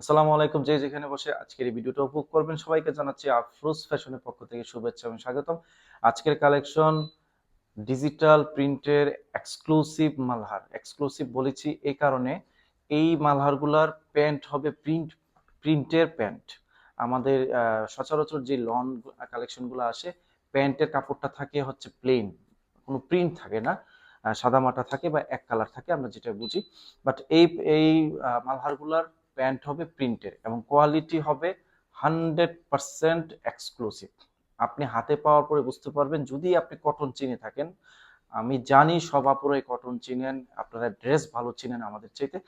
আসসালামু আলাইকুম যে যেখানে বসে আজকের এই ভিডিওটা উপভোগ করবেন সবাইকে জানাচ্ছি আফরোজ ফ্যাশনের পক্ষ থেকে শুভেচ্ছা এবং স্বাগতম। আজকের কালেকশন ডিজিটাল প্রিন্টের এক্সক্লুসিভ মালহার। এক্সক্লুসিভ বলেছি এই কারণে এই মালহারগুলার প্যান্ট হবে প্রিন্ট প্রিন্টের প্যান্ট। আমাদের সচরাচর যে লন কালেকশনগুলো আসে প্যান্টের কাপড়টা থাকে হচ্ছে প্লেন। কোনো প্রিন্ট থাকে না আহ, সাদামাটা থাকে বা এক কালার থাকে আমরা যেটা বুঝি। বাট এই এই মালহারগুলার প্যান্ট হবে প্রিন্টের এবং কোয়ালিটি হবে হান্ড্রেড পারসেন্ট এক্সক্লুসিভ। আপনি হাতে পাওয়ার পরে বুঝতে পারবেন, যদি আপনি কটন চিনে থাকেন, আমি জানি সব আপুরাই কটন চিনেন, আপনারা ড্রেস ভালো চিনেন আমাদের চাইতে,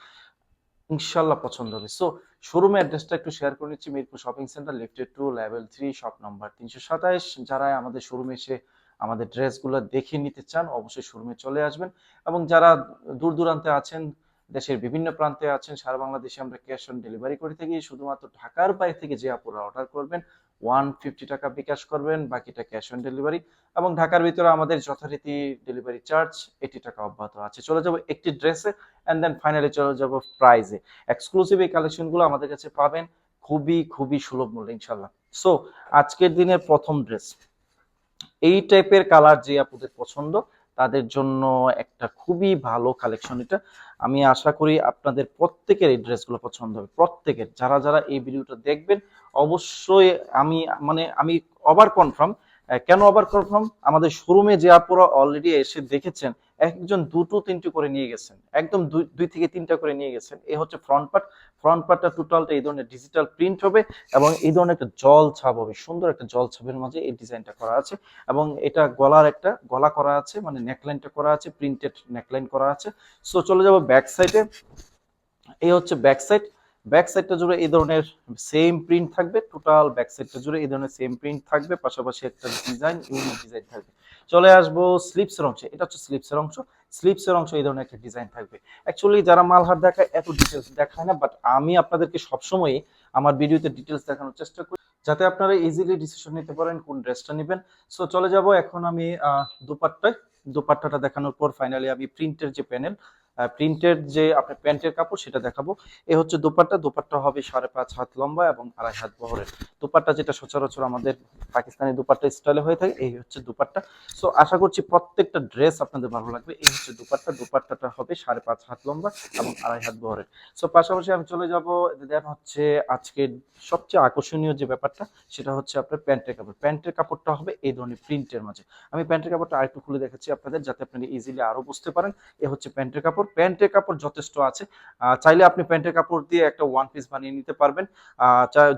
ইনশাল্লাহ পছন্দ হবে। সো শোরুমের অ্যাড্রেসটা একটু শেয়ার করে নিচ্ছি, Mirpur shopping centre lifted to level three shop number তিনশো সাতাইশ। যারা আমাদের শোরুমে এসে আমাদের ড্রেসগুলো দেখে নিতে চান, অবশ্যই শোরুমে চলে আসবেন এবং যারা দূর দূরান্তে আছেন দেশের বিভিন্ন প্রান্তে আছেন, সারা বাংলাদেশে আমরা ক্যাশ অন ডেলিভারি করে থাকি শুধুমাত্র ঢাকার বাইরে থেকে যে আপুরা অর্ডার করবেন ওয়ান ফিফটি টাকা বিকাশ করবেন, বাকিটা ক্যাশ অন ডেলিভারি এবং ঢাকার ভিতরে আমাদের যথারীতি ডেলিভারি চার্জ এইটি টাকা অব্যাহত আছে। চলে যাব একটি ড্রেসে অ্যান্ড দেন ফাইনালি চলে যাব প্রাইজে এক্সক্লুসিভ এই কালেকশনগুলো আমাদের কাছে পাবেন খুবই খুবই সুলভ মূল্যে ইনশাল্লাহ সো আজকের দিনের প্রথম ড্রেস এই টাইপের কালার যে আপুদের পছন্দ তাদের জন্য একটা খুবই ভালো কালেকশন এটা। আমি আশা করি আপনাদের প্রত্যেকের এই ড্রেসগুলো পছন্দ হবে। প্রত্যেকের। যারা যারা এই ভিডিওটা দেখবেন, অবশ্যই আমি মানে আমি ওভার কনফার্ম কেন ওভার কনফার্ম আমাদের শোরুমে যে আপুরা অলরেডি এসে দেখেছেন, একজন দুটো তিনটে করে নিয়ে গেছেন, একদম দুই থেকে তিনটা করে নিয়ে গেছেন। এ হচ্ছে ফ্রন্ট পার্ট ফ্রন্ট পার্টটা টোটালটা এই ধরনের ডিজিটাল প্রিন্ট হবে এবং এই ধরনের একটা জল ছাপ হবে, সুন্দর একটা জল ছাপের মাঝে এই ডিজাইনটা করা আছে এবং এটা গলার একটা গলা করা আছে মানে নেকলাইনটা করা আছে প্রিন্টেড নেকলাইন করা আছে। সো চলে যাব ব্যাক সাইডে এই হচ্ছে ব্যাক সাইড ব্যাক সাইডটা জুড়ে এই ধরনের সেম প্রিন্ট থাকবে টোটাল ব্যাক সাইডটা জুড়ে এই ধরনের সেম প্রিন্ট থাকবে, পাশাপাশি একটা ডিজাইন ইউনিক ডিজাইন থাকবে। চলে আসব স্লিপসের অংশে, এটা হচ্ছে স্লিপসের অংশ। স্লিপসের অংশ এই ধরনের একটা ডিজাইন থাকবে। অ্যাকচুয়ালি যারা মালহার দেখায় এত ডিটেলস দেখায় না বাট আমি আপনাদেরকে সবসময় আমার ভিডিওতে ডিটেলস দেখানোর চেষ্টা করি, যাতে আপনারা ইজিলি ডিসিশন নিতে পারেন, কোন ড্রেসটা নেবেন। সো চলে যাব এখন আমি দুপাট্টায়। দুপাট্টাটা দেখানোর পর ফাইনালি আমি প্রিন্টের যে প্যানেল প্রিন্টের যে আপনার প্যান্টের কাপড় সেটা দেখাবো। এ হচ্ছে দুপাট্টা। দুপাট্টা হবে সাড়ে পাঁচ হাত লম্বা এবং আড়াই হাত বহরের। দুপাট্টা যেটা সচরাচর আমাদের পাকিস্তানি দুপাট্টা স্টাইলে হয়ে থাকে, এই হচ্ছে দুপাট্টা। সো আশা করছি প্রত্যেকটা ড্রেস আপনাদের ভালো লাগবে। এই হচ্ছে দুপাট্টা। দুপাট্টাটা হবে সাড়ে পাঁচ হাত লম্বা এবং আড়াই হাত বহরের। সো পাশাপাশি আমি চলে যাব। দেন হচ্ছে আজকে সবচেয়ে আকর্ষণীয় যে ব্যাপারটা, সেটা হচ্ছে আপনার প্যান্টের কাপড়। প্যান্টের কাপড়টা হবে এই ধরনের প্রিন্টের মাঝে। আমি প্যান্টের কাপড়টা আরেকটু খুলে দেখাচ্ছি আপনাদের, যাতে আপনারা ইজিলি আরও বুঝতে পারেন। এ হচ্ছে প্যান্টের কাপড়। প্যান্টের কাপড় যথেষ্ট আছে। চাইলে আপনি প্যান্টের কাপড় দিয়ে একটা ওয়ান পিস বানিয়ে নিতে পারবেন।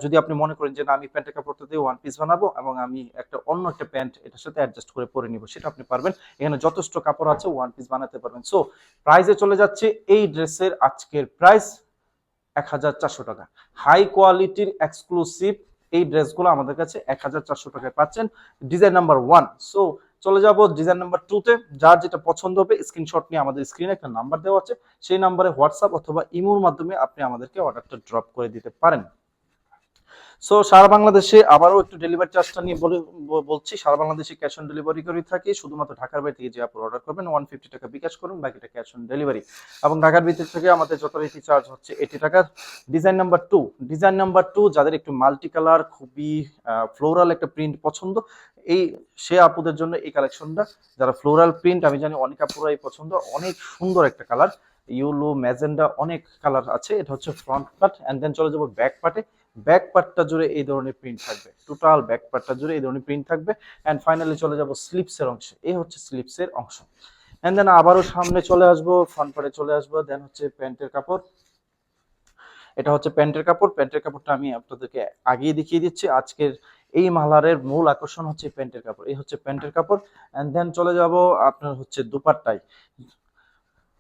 যদি আপনি মনে করেন যে না, আমি প্যান্টের কাপড়টা দিয়ে ওয়ান পিস বানাবো এবং আমি একটা অন্য একটা প্যান্ট এটার সাথে অ্যাডজাস্ট করে পরে নিব, সেটা আপনি পারবেন। এখানে যথেষ্ট কাপড় আছে ওয়ান পিস বানাতে পারবেন। সো প্রাইসে চলে যাচ্ছে এই ড্রেসের আজকের প্রাইস এক হাজার চারশো টাকা। হাই কোয়ালিটির এক্সক্লুসিভ এই ড্রেসগুলো আমাদের কাছে এক হাজার চারশো টাকায় পাচ্ছেন। ডিজাইন নাম্বার ওয়ান সো চলে যাব ডিজাইন নাম্বার টুতে যার যেটা পছন্দ হবে স্ক্রিনশট নিয়ে আমাদের স্ক্রিনে একটা নাম্বার দেওয়া আছে। সেই নাম্বারে হোয়াটসঅ্যাপ অথবা ইমোর মাধ্যমে আপনি আমাদেরকে অর্ডারটা ড্রপ করে দিতে পারেন। সো সারা বাংলাদেশে আবারও একটু ডেলিভারি চার্জটা নিয়ে বলে বলছি, সারা বাংলাদেশে ক্যাশ অন ডেলিভারি করে থাকি। শুধুমাত্র ঢাকার বাইরে থেকে যে আপনি অর্ডার করবেন ওয়ান ফিফটি টাকা বিকাশ করুন বাকিটা ক্যাশ অন ডেলিভারি এবং ঢাকার ভিতর থেকে আমাদের যথারীতি চার্জ হচ্ছে এইটি টাকা design number two design number two যাদের একটু মাল্টি কালার খুবই ফ্লোরাল একটা প্রিন্ট পছন্দ, এই, সে আপুদের জন্য এই কালেকশনটা যারা ফ্লোরাল প্রিন্ট আমি জানি অনেক আপুরাই পছন্দ, অনেক সুন্দর একটা কালার ইউলো ম্যাজেন্ডা, অনেক কালার আছে। এটা হচ্ছে ফ্রন্ট পার্ট অ্যান্ড দেন চলে যাব ব্যাক পার্টে ব্যাক পার্টটা জুড়ে এই ধরনের প্রিন্ট থাকবে। টোটাল ব্যাক পার্টটা জুড়ে এই ধরনের প্রিন্ট থাকবে। অ্যান্ড ফাইনালি চলে যাব স্লিপসের অংশে। এই হচ্ছে স্লিপসের অংশ। অ্যান্ড দেন আবারও সামনে চলে আসব ফ্রন্ট পার্টে চলে আসব। দেন হচ্ছে প্যান্টের কাপড়। এটা হচ্ছে প্যান্টের কাপড়। প্যান্টের কাপড়টা আমি আপনাদেরকে আগেই দেখিয়ে দিচ্ছি। আজকের এই মালারের মূল আকর্ষণ হচ্ছে প্যান্টের কাপড়। এই হচ্ছে প্যান্টের কাপড়। অ্যান্ড দেন চলে যাব আপনার হচ্ছে দুপাট্টায়।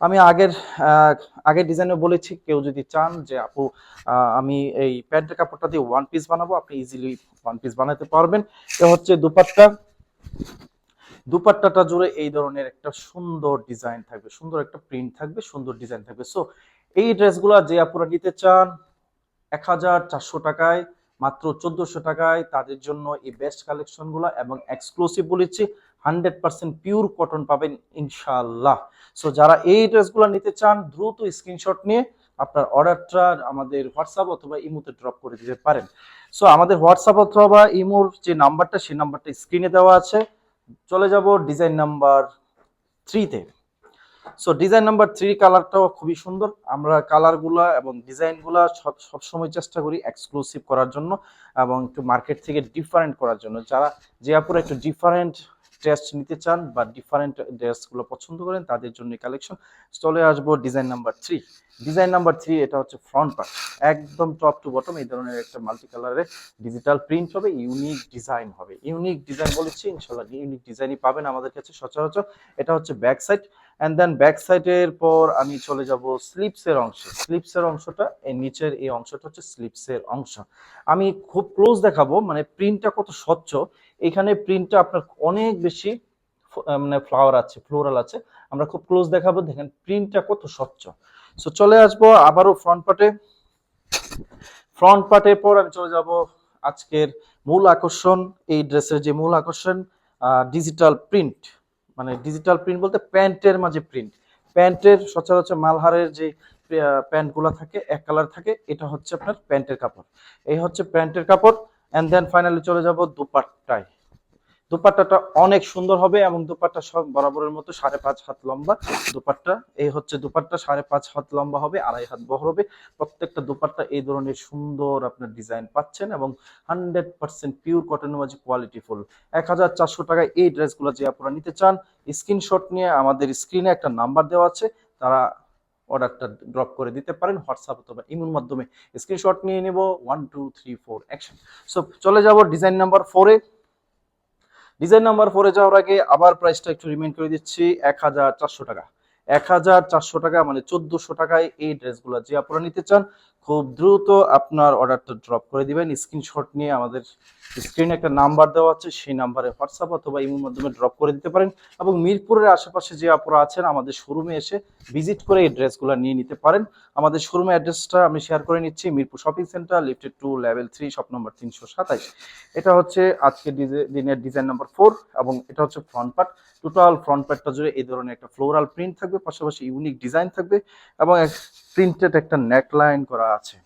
আমি আগের আগের ডিজাইনে বলেছি, কেউ যদি চান যে আপু আমি এই প্যান্টের কাপড়টা দিয়ে ওয়ান পিস বানাবো, আপনি ইজিলি ওয়ান পিস বানাতে পারবেন। এ হচ্ছে দুপাট্টা। দুপাট্টাটা জুড়ে এই ধরনের একটা সুন্দর ডিজাইন থাকবে, সুন্দর একটা প্রিন্ট থাকবে, সুন্দর ডিজাইন থাকবে। সো এই ড্রেসগুলো যে আপুরা নিতে চান, এক হাজার চারশো টাকায়, মাত্র চোদ্দশো টাকায়, তাদের জন্য এই বেস্ট কালেকশনগুলো এবং এক্সক্লুসিভ বলেছি। হান্ড্রেড পার্সেন্ট পিওর কটন পাবেন ইনশাল্লাহ সো যারা এই ড্রেসগুলো নিতে চান, দ্রুত স্ক্রিনশট নিয়ে আপনার অর্ডারটা আমাদের হোয়াটসঅ্যাপ অথবা ইমোতে ড্রপ করে দিতে পারেন। সো আমাদের হোয়াটসঅ্যাপ অথবা ইমোর যে নাম্বারটা, সেই নাম্বারটা স্ক্রিনে দেওয়া আছে। চলে যাব ডিজাইন নাম্বার থ্রিতে। সো ডিজাইন নাম্বার থ্রি কালারটাও খুবই সুন্দর। আমরা কালারগুলা এবং ডিজাইনগুলা সব, সবসময় চেষ্টা করি এক্সক্লুসিভ করার জন্য এবং একটু মার্কেট থেকে ডিফারেন্ট করার জন্য। যারা যে আপুরা একটু ডিফারেন্ট টেস্ট নিতে চান বা ডিফারেন্ট ড্রেসগুলো পছন্দ করেন, তাদের জন্য কালেকশন চলে আসব design number three design number three এটা হচ্ছে ফ্রন্ট পার্ট একদম টপ টু বটম এই ধরনের একটা মাল্টি কালারের ডিজিটাল প্রিন্ট হবে ইউনিক ডিজাইন হবে। ইউনিক ডিজাইন বলেছি ইনশাল্লাহ ইউনিক ডিজাইনই পাবেন আমাদের কাছে সচরাচর। এটা হচ্ছে back side and then back সাইডের পর আমি চলে যাব স্লিপসের অংশে। স্লিপসের অংশটা, এই নিচের এই অংশটা হচ্ছে স্লিপসের অংশ। আমি খুব ক্লোজ দেখাবো মানে প্রিন্টটা কত স্বচ্ছ। এখানে প্রিন্টটা আপনার অনেক বেশি মানে ফ্লাওয়ার আছে ফ্লোরাল আছে। আমরা খুব ক্লোজ দেখাবো, দেখেন প্রিন্টটা কত স্বচ্ছ। সো চলে আসব আবারও ফ্রন্ট পার্টে ফ্রন্ট পার্টের পর আমি চলে যাব আজকের মূল আকর্ষণ, এই ড্রেসের যে মূল আকর্ষণ ডিজিটাল প্রিন্ট মানে ডিজিটাল প্রিন্ট বলতে প্যান্টের মাঝে প্রিন্ট প্যান্টের সচরাচর মালহারের যে প্যান্টগুলো থাকে, এক কালার থাকে, এটা হচ্ছে আপনার প্যান্টের কাপড়। এই হচ্ছে প্যান্টের কাপড় অ্যান্ড দেন ফাইনালি চলে যাব দুপাট্টায়। দুপাট্টাটা অনেক সুন্দর হবে এবং দুপাট্টা সব বরাবরের মতো সাড়ে পাঁচ হাত লম্বা দুপাট্টা। এই হচ্ছে দুপাট্টা সাড়ে পাঁচ হাত লম্বা হবে, আড়াই হাত বহর হবে। প্রত্যেকটা দুপাট্টা এই ধরনের সুন্দর আপনার ডিজাইন পাচ্ছেন এবং হান্ড্রেড পার্সেন্ট পিওর কটনের মাঝে কোয়ালিটি ফুল এক হাজার চারশো টাকায় এই ড্রেসগুলো যে আপনারা নিতে চান, স্ক্রিনশট নিয়ে আমাদের স্ক্রিনে একটা নাম্বার দেওয়া আছে, তারা অর্ডারটা ড্রপ করে দিতে পারেন, হোয়াটসঅ্যাপ অথবা ইমোর মাধ্যমে। স্ক্রিনশট নিয়ে নেব, one, two, three, four, action. So চলে যাব ডিজাইন নাম্বার ফোরে। ডিজাইন নাম্বার ফোরে যাওয়ার আগে আবার প্রাইসটা একটু রিমেন্ড করে দিচ্ছি, এক হাজার চারশো টাকা। এক হাজার চারশো টাকা মানে চোদ্দশো টাকায় এই ড্রেসগুলো যে আপনারা নিতে চান খুব দ্রুত আপনার অর্ডারটা ড্রপ করে দিবেন। স্ক্রিনশট নিয়ে আমাদের স্ক্রিনে একটা নাম্বার দেওয়া আছে, সেই নাম্বারে হোয়াটসঅ্যাপ অথবা ইমোর মাধ্যমে ড্রপ করে দিতে পারেন এবং মিরপুরের আশেপাশে যে আপনারা আছেন, আমাদের শোরুমে এসে ভিজিট করে এই ড্রেসগুলো নিয়ে নিতে পারেন। আমাদের শোরুমের অ্যাড্রেসটা আমি শেয়ার করে নিচ্ছি, Mirpur shopping centre lifted to level three shop number তিনশো সাতাইশ। এটা হচ্ছে আজকে দিনের ডিজাইন নাম্বার ফোর এবং এটা হচ্ছে ফ্রন্ট পার্ট টোটাল ফ্রন্ট পার্টটা জুড়ে এই ধরনের একটা ফ্লোরাল প্রিন্ট থাকবে, পাশাপাশি ইউনিক ডিজাইন থাকবে এবং প্রিন্টেড একটা নেক লাইন করা আছে।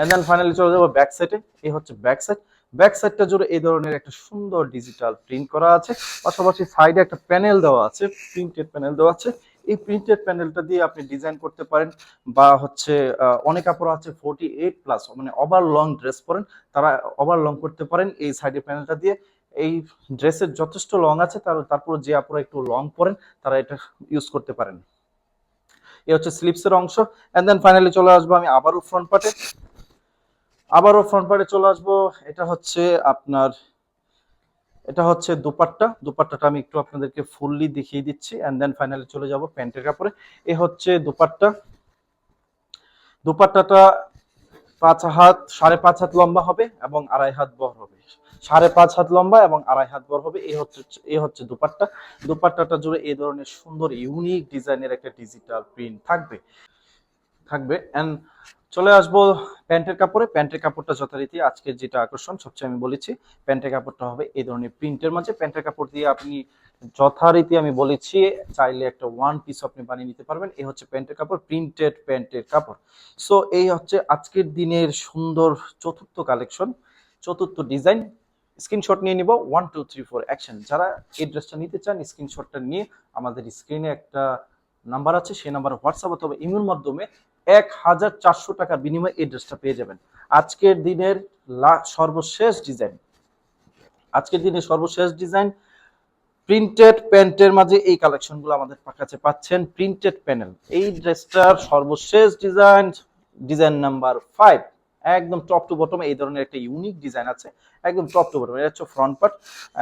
এন্ড দেন ফাইনালি চলে যাব ব্যাক সাইডে এই হচ্ছে ব্যাক সাইড ব্যাক সাইডটা জুড়ে এই ধরনের একটা সুন্দর ডিজিটাল প্রিন্ট করা আছে। পাশাপাশি সাইডে একটা প্যানেল দেওয়া আছে। প্রিন্টেড প্যানেল দেওয়া আছে। এই প্রিন্টেড প্যানেলটা দিয়ে আপনি ডিজাইন করতে পারেন বা হচ্ছে অনেক কাপড় আছে ফোর্টি এইট প্লাস মানে ওভার লং ড্রেস পরেন। তারা ওভার লং করতে পারেন এই সাইডে প্যানেলটা দিয়ে। এই ড্রেসের যথেষ্ট লং আছে। তার তারপর যে আপনারা একটু লং পরেন, তারা এটা ইউজ করতে পারেন। এই হচ্ছে স্লিপসের অংশ এন্ড দেন ফাইনালি চলে আসব আমি আবারও ফ্রন্ট পার্টে আবারও ফ্রন্ট পার্টে চলে আসব, এটা হচ্ছে আপনার, এটা হচ্ছে দুপাট্টা। দুপাট্টাটা আমি একটু আপনাদেরকে ফুললি দেখিয়ে দিচ্ছি এন্ড দেন ফাইনালি চলে যাব প্যান্টের কাপড়ে। এ হচ্ছে দুপাট্টা। দুপাট্টাটা পাঁচ হাত, সাড়ে পাঁচ হাত লম্বা হবে এবং আড়াই হাত বহর হবে। সাড়ে পাঁচ হাত লম্বা এবং আড়াই হাত বর হবে। এই হচ্ছে এই হচ্ছে দুপাট্টা। দুপাট্টাটা জুড়ে এই ধরনের সুন্দর ইউনিক ডিজাইনের একটা ডিজিটাল প্রিন্ট থাকবে। থাকবে। এন্ড চলে আসব প্যান্টের কাপড়ে। প্যান্টের কাপড়টা যথারীতি আজকের যেটা আকর্ষণ, সবচেয়ে আমি বলেছি, প্যান্টের কাপড়টা হবে এই ধরনের প্রিন্টের মাঝে। প্যান্টের কাপড় দিয়ে আপনি যথারীতি আমি বলেছি, চাইলে একটা ওয়ান পিস আপনি বানিয়ে নিতে পারবেন। এই হচ্ছে প্যান্টের কাপড় প্রিন্টেড প্যান্টের কাপড়। সো এই হচ্ছে আজকের দিনের সুন্দর চতুর্থ কালেকশন চতুর্থ ডিজাইন স্ক্রিনশট নিয়ে নিব one two three four action যারা এই ড্রেসটা নিতে চান স্ক্রিনশটটা নিয়ে আমাদের স্ক্রিনে একটা নাম্বার আছে। সেই নাম্বার হোয়াটসঅ্যাপ অথবা ইমেল মাধ্যমে এক হাজার চারশো টাকার বিনিময়ে এই ড্রেসটা পেয়ে যাবেন। আজকের দিনের সর্বশেষ ডিজাইন। আজকের দিনের সর্বশেষ ডিজাইন, প্রিন্টেড প্যান্টের মাঝে এই কালেকশনগুলো আমাদের কাছে পাচ্ছেন প্রিন্টেড প্যানেল। এই ড্রেসটার সর্বশেষ ডিজাইন ডিজাইন নাম্বার ফাইভ একদম টপ টু বটম এই ধরনের একটা ইউনিক ডিজাইন আছে। একদম টপ টু বটম এটা হচ্ছে ফ্রন্ট পার্ট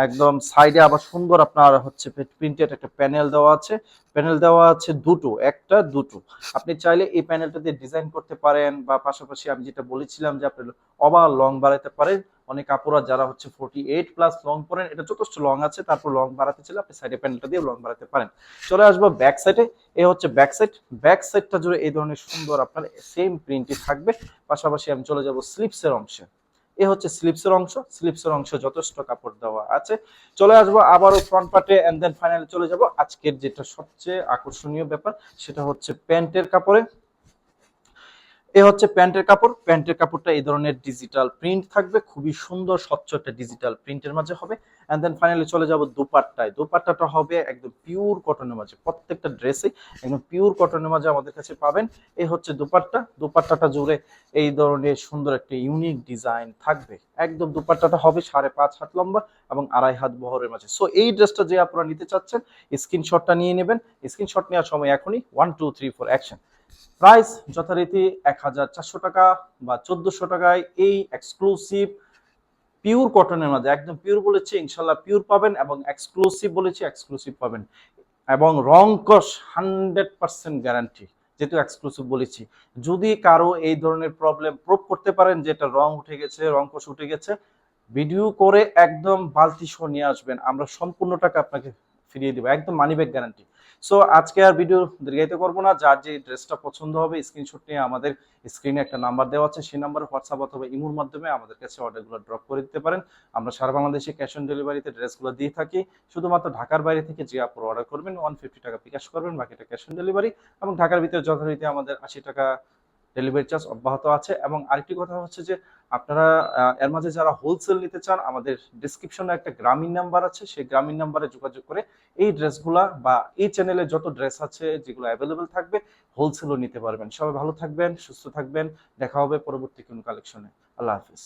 একদম সাইডে আবার সুন্দর আপনার হচ্ছে প্রিন্টেড একটা প্যানেল দেওয়া আছে প্যানেল দেওয়া আছে দুটো, একটা, দুটো। আপনি চাইলে এই প্যানেলটা দিয়ে ডিজাইন করতে পারেন বা পাশাপাশি আমি যেটা বলেছিলাম যে আপনি ওভার লং বাড়াতে পারেন, অনেক কাপড়া যারা হচ্ছে ফোর্টি এইট প্লাস লং পরেন এটা যথেষ্ট লং আছে, তারপর লং বাড়াতে চাইলে আপনি সাইডে প্যানেলটা দিয়ে লং বাড়াতে পারেন। চলে আসব ব্যাক সাইডে এ হচ্ছে ব্যাক সাইড ব্যাক সাইডটা জুড়ে এই ধরনের সুন্দর আপনার সেম প্রিন্টই থাকবে, পাশাপাশি আমি চলে যাব স্লিপসের অংশে। এ হচ্ছে স্লিপসের অংশ। স্লিপসের অংশ যথেষ্ট কাপড় দেওয়া আছে। চলে আসব আবারও ফ্রন্ট পার্টে অ্যান্ড দেন ফাইনালি চলে যাব। আজকের যেটা সবচেয়ে আকর্ষণীয় ব্যাপার, সেটা হচ্ছে প্যান্টের কাপড়ে। এ হচ্ছে প্যান্টের কাপড়। প্যান্টের কাপড়টা এই ধরনের ডিজিটাল প্রিন্ট থাকবে। খুবই সুন্দর, স্বচ্ছ একটা ডিজিটাল প্রিন্টের মাঝে হবে। এন্ড দেন ফাইনালি চলে যাব দুপাট্টায়। দুপাট্টাটা হবে একদম পিওর কটনের মাঝে। প্রত্যেকটা ড্রেসে একদম পিওর কটনের মাঝে আমাদের কাছে পাবেন। এই হচ্ছে দুপাট্টা। দুপাট্টাটা জুড়ে এই ধরনের সুন্দর একটা ইউনিক ডিজাইন থাকবে। একদম দুপাট্টাটা হবে সাড়ে পাঁচ হাত লম্বা এবং আড়াই হাত বহরের মাঝে। সো এই ড্রেসটা যে আপনারা নিতে চাচ্ছেন স্ক্রিনশটটা নিয়ে নেবেন। স্ক্রিনশট নেওয়ার সময় এখনই one two three four action price যথারীতি এক হাজার চারশো টাকা বা চোদ্দশো টাকায় এই এক্সক্লুসিভ পিওর কটনের মধ্যে, একদম পিওর বলেছি, ইনশাল্লাহ পিওর পাবেন এবং এক্সক্লুসিভ বলেছি এক্সক্লুসিভ পাবেন। এবং রং কস হান্ড্রেড পার্সেন্ট গ্যারান্টি যেহেতু এক্সক্লুসিভ বলেছি। যদি কারও এই ধরনের প্রবলেম প্রুভ করতে পারেন যে এটা রং উঠে গেছে, রং কষ উঠে গেছে ভিডিও করে একদম বালতি সহ নিয়ে আসবেন। আমরা সম্পূর্ণ টাকা আপনাকে ফিরিয়ে দেবো, একদম মানি ব্যাক গ্যারান্টি সো আজকে আর ভিডিও দীর্ঘায়িত করব না। যার যে ড্রেসটা পছন্দ হবে স্ক্রিনশট নিয়ে আমাদের স্ক্রিনে একটা নাম্বার দেওয়া আছে। সেই নাম্বারে হোয়াটসঅ্যাপ অথবা ইমোর মাধ্যমে আমাদের কাছে অর্ডারগুলো ড্রপ করে দিতে পারেন। আমরা সারা বাংলাদেশে ক্যাশ অন ডেলিভারিতে ড্রেসগুলো দিয়ে থাকি। শুধুমাত্র ঢাকার বাইরে থেকে যে আপনার অর্ডার করবেন ওয়ান ফিফটি টাকা বিকাশ করবেন, বাকিটা ক্যাশ অন ডেলিভারি এবং ঢাকার ভিতরে যথারীতি আমাদের আশি টাকা ডেলিভারি চার্জ অব্যাহত আছে এবং আরেকটি কথা হচ্ছে যে আপনারা এর মাঝে যারা হোলসেল নিতে চান, আমাদের ডিসক্রিপশনে একটা গ্রামীণ নাম্বার আছে, সেই গ্রামীণ নাম্বারে যোগাযোগ করে এই ড্রেসগুলা বা এই চ্যানেলে যত ড্রেস আছে যেগুলো অ্যাভেলেবেল থাকবে হোলসেলও নিতে পারবেন। সবাই ভালো থাকবেন, সুস্থ থাকবেন। দেখা হবে পরবর্তী কোন কালেকশনে আল্লাহ হাফিজ।